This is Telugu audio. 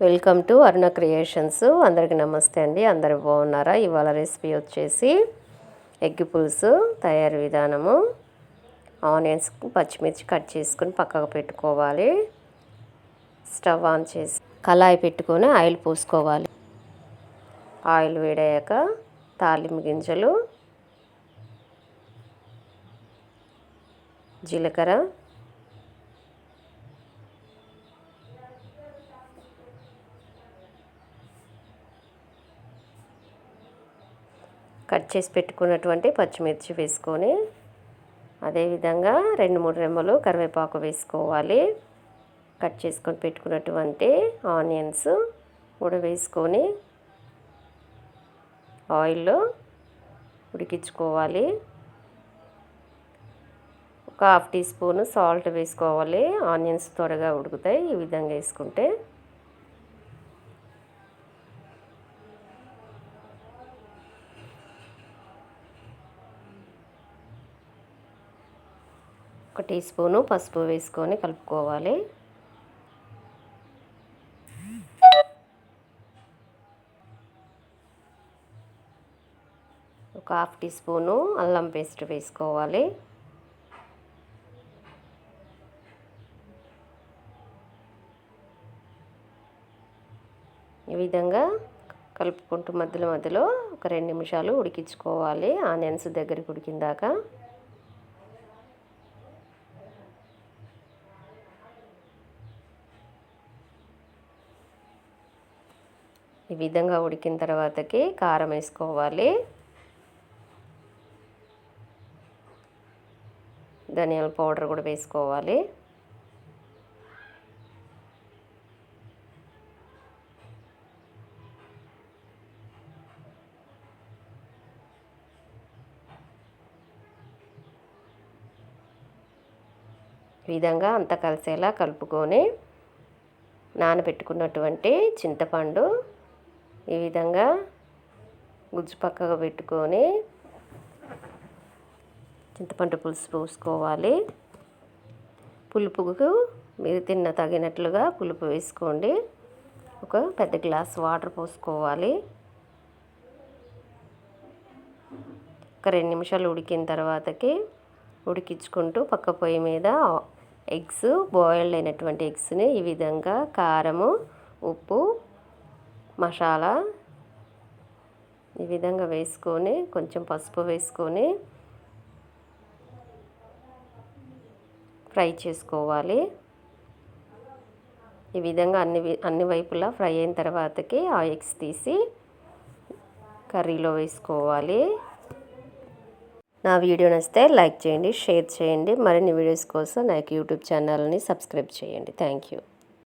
Welcome to Aruna creations. అందరికీ నమస్తే అండి. అందరు బాగున్నారా? ఇవాళ రెసిపీ వచ్చేసి ఎగ్ పులుసు తయారు విధానము. ఆనియన్స్ పచ్చిమిర్చి కట్ చేసుకొని పక్కకు పెట్టుకోవాలి. స్టవ్ ఆన్ చేసి కళాయి పెట్టుకొని ఆయిల్ పోసుకోవాలి. ఆయిల్ వేడయ్యాక తాలింపు గింజలు జీలకర్ర కట్ చేసి పెట్టుకున్నటువంటి పచ్చిమిర్చి వేసుకొని అదేవిధంగా రెండు మూడు రెమ్మలు కరివేపాకు వేసుకోవాలి. కట్ చేసుకొని పెట్టుకున్నటువంటి ఆనియన్స్ కూడా వేసుకొని ఆయిల్లో ఉడికించుకోవాలి. ఒక హాఫ్ టీ స్పూన్ సాల్ట్ వేసుకోవాలి. ఆనియన్స్ త్వరగా ఉడుకుతాయి. ఈ విధంగా వేసుకుంటే ఒక టీ స్పూను పసుపు వేసుకొని కలుపుకోవాలి. ఒక హాఫ్ టీ స్పూను అల్లం పేస్ట్ వేసుకోవాలి. ఈ విధంగా కలుపుకుంటూ మధ్యలో మధ్యలో ఒక రెండు నిమిషాలు ఉడికించుకోవాలి. ఆనియన్స్ దగ్గరికి ఉడికిందాక ఈ విధంగా ఉడికిన తర్వాతకి కారం వేసుకోవాలి. ధనియాల పౌడర్ కూడా వేసుకోవాలి. ఈ విధంగా అంతా కలిసేలా కలుపుకొని నానబెట్టుకున్నటువంటి చింతపండు ఈ విధంగా గుజ్జు పక్కగా పెట్టుకొని చింతపండు పులుసు పోసుకోవాలి. పులుపుకు మీరు తిన్న తగినట్లుగా పులుపు వేసుకోండి. ఒక పెద్ద గ్లాస్ వాటర్ పోసుకోవాలి. ఒక రెండు నిమిషాలు ఉడికిన తర్వాతకి ఉడికించుకుంటూ పక్క పొయ్యి మీద ఎగ్స్ బాయిల్డ్ అయినటువంటి ఎగ్స్ని ఈ విధంగా కారము ఉప్పు మసాలా ఈ విధంగా వేసుకొని కొంచెం పసుపు వేసుకొని ఫ్రై చేసుకోవాలి. ఈ విధంగా అన్ని అన్ని వైపులా ఫ్రై అయిన తర్వాతకి ఆ ఎగ్స్ తీసి కర్రీలో వేసుకోవాలి. నా వీడియో నచ్చితే లైక్ చేయండి షేర్ చేయండి. మరిన్ని వీడియోస్ కోసం నాకు యూట్యూబ్ ఛానల్ని సబ్స్క్రైబ్ చేయండి. Thank you.